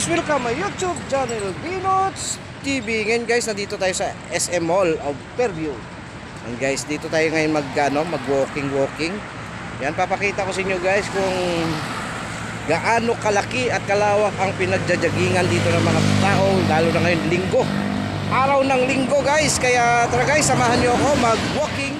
guys, welcome my YouTube channel Binots TV. Ngayon guys, nandito tayo sa SM Mall of Fairview. And guys, dito tayo ngayon mag ano, mag walking walking. Yan papakita ko sa inyo guys kung gaano kalaki at kalawak ang pinagjajagingan dito ng mga tao lalo na ngayon linggo. Araw ng linggo guys, kaya tara guys, samahan niyo ako mag walking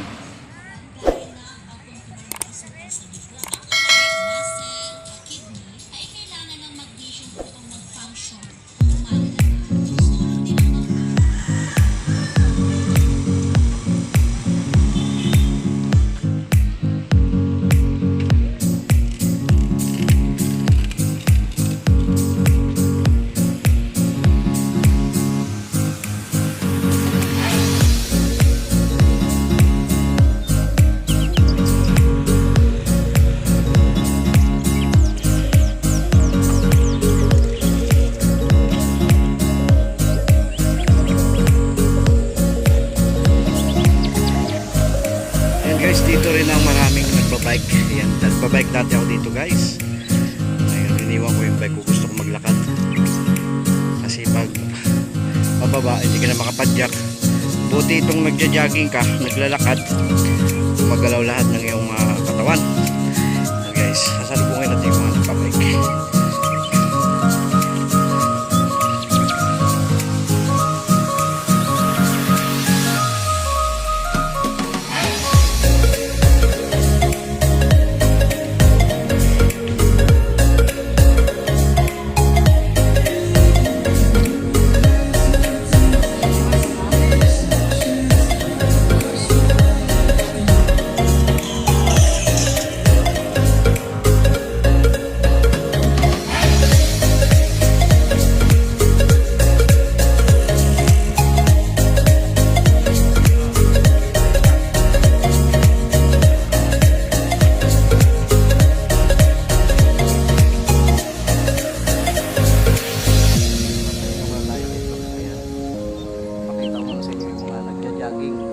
dito rin ang maraming nagbabike. Yan, nagbabike dati ako dito guys. Ayun, iniwan ko yung bike ko. Gusto ko maglakad. Kasi pag pababa, hindi ka na makapadyak. Buti itong nagja-jogging ka naglalakad. Gumagalaw lahat ng iyong uh, katawan. So guys, sasalip daging.